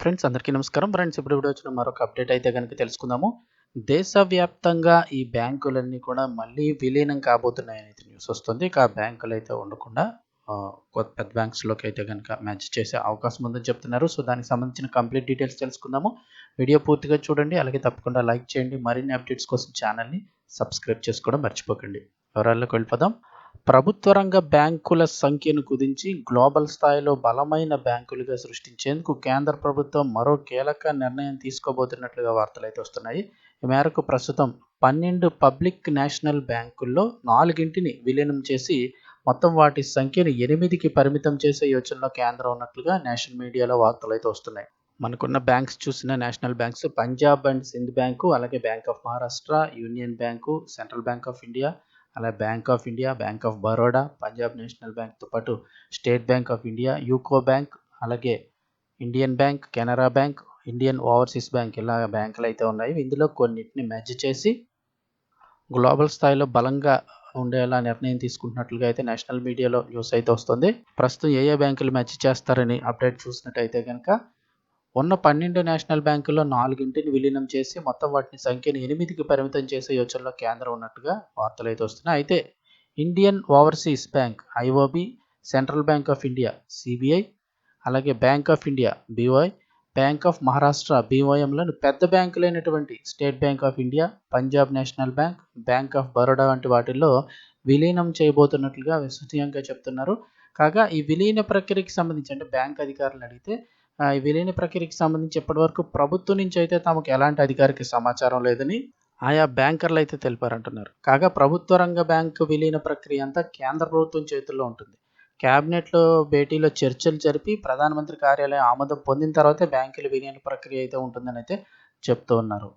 Friends అందరికీ నమస్కారం. Friends ఇప్పుడు ఇప్పుడు వచ్చిన మరొక అప్డేట్ అయితే కనుక తెలుసుకుందాము. దేశవ్యాప్తంగా ఈ బ్యాంకులన్నీ కూడా మళ్ళీ విలీనం కాబోతున్నాయని అయితే న్యూస్ వస్తుంది. ఇక బ్యాంకులు అయితే ఉండకుండా కొత్త పెద్ద బ్యాంక్స్లోకి అయితే కనుక మ్యాచ్ చేసే అవకాశం ఉందని చెప్తున్నారు. సో దానికి సంబంధించిన కంప్లీట్ డీటెయిల్స్ తెలుసుకుందాము. వీడియో పూర్తిగా చూడండి. అలాగే తప్పకుండా లైక్ చేయండి. మరిన్ని అప్డేట్స్ కోసం ఛానల్ని సబ్స్క్రైబ్ చేసుకోవడం మర్చిపోకండి. వివరాల్లోకి వెళ్ళిపోదాం. ప్రభుత్వ రంగ బ్యాంకుల సంఖ్యను కుదించి గ్లోబల్ స్థాయిలో బలమైన బ్యాంకులుగా సృష్టించేందుకు కేంద్ర ప్రభుత్వం మరో కీలక నిర్ణయం తీసుకోబోతున్నట్లుగా వార్తలైతే వస్తున్నాయి. ఈ మేరకు ప్రస్తుతం పన్నెండు పబ్లిక్ నేషనల్ బ్యాంకుల్లో నాలుగింటిని విలీనం చేసి మొత్తం వాటి సంఖ్యను ఎనిమిదికి పరిమితం చేసే యోచనలో కేంద్రం ఉన్నట్లుగా నేషనల్ మీడియాలో వార్తలు అయితే వస్తున్నాయి. మనకున్న బ్యాంక్స్ చూసిన national banks Punjab and Sindh bank అలాగే bank of Maharashtra union bank central bank of India అలాగే bank of India bank of Baroda Punjab national బ్యాంక్తో పాటు state bank of India UCO bank అలాగే Indian bank Canara bank Indian overseas bank ఇలా బ్యాంకులు అయితే ఉన్నాయి. ఇందులో కొన్నిటిని మెర్జ్ చేసి గ్లోబల్ స్థాయిలో బలంగా ఉండేలా నిర్ణయం తీసుకుంటున్నట్లుగా అయితే నేషనల్ మీడియాలో న్యూస్ అయితే వస్తుంది. ప్రస్తుతం ఏ ఏ బ్యాంకులు మెర్జ్ చేస్తారని అప్డేట్ చూసినట్టయితే కనుక ఉన్న పన్నెండు నేషనల్ బ్యాంకుల్లో నాలుగింటిని విలీనం చేసి మొత్తం వాటిని సంఖ్యను ఎనిమిదికి పరిమితం చేసే యోచనలో కేంద్రం ఉన్నట్టుగా వార్తలు అయితే వస్తున్నాయి. అయితే Indian overseas bank IOB central bank of India CBI అలాగే bank of India BOI bank of Maharashtra బీఓఎంలను పెద్ద బ్యాంకులైనటువంటి state bank of India Punjab national bank bank of Baroda వంటి వాటిల్లో విలీనం చేయబోతున్నట్లుగా విశ్వసనీయంగా చెప్తున్నారు. కాగా ఈ విలీన ప్రక్రియకి సంబంధించి అంటే బ్యాంక్ అధికారులను అడిగితే విలీన ప్రక్రియకి సంబంధించి ఇప్పటివరకు ప్రభుత్వం నుంచి అయితే తమకు ఎలాంటి అధికారిక సమాచారం లేదని ఆయా బ్యాంకర్లు అయితే తెలిపారంటున్నారు. కాగా ప్రభుత్వ రంగ బ్యాంకు విలీన ప్రక్రియ అంతా కేంద్ర ప్రభుత్వం చేతుల్లో ఉంటుంది. క్యాబినెట్లో భేటీలో చర్చలు జరిపి ప్రధానమంత్రి కార్యాలయం ఆమోదం పొందిన తర్వాతే బ్యాంకుల విలీన ప్రక్రియ అయితే ఉంటుందని అయితే చెప్తూ ఉన్నారు.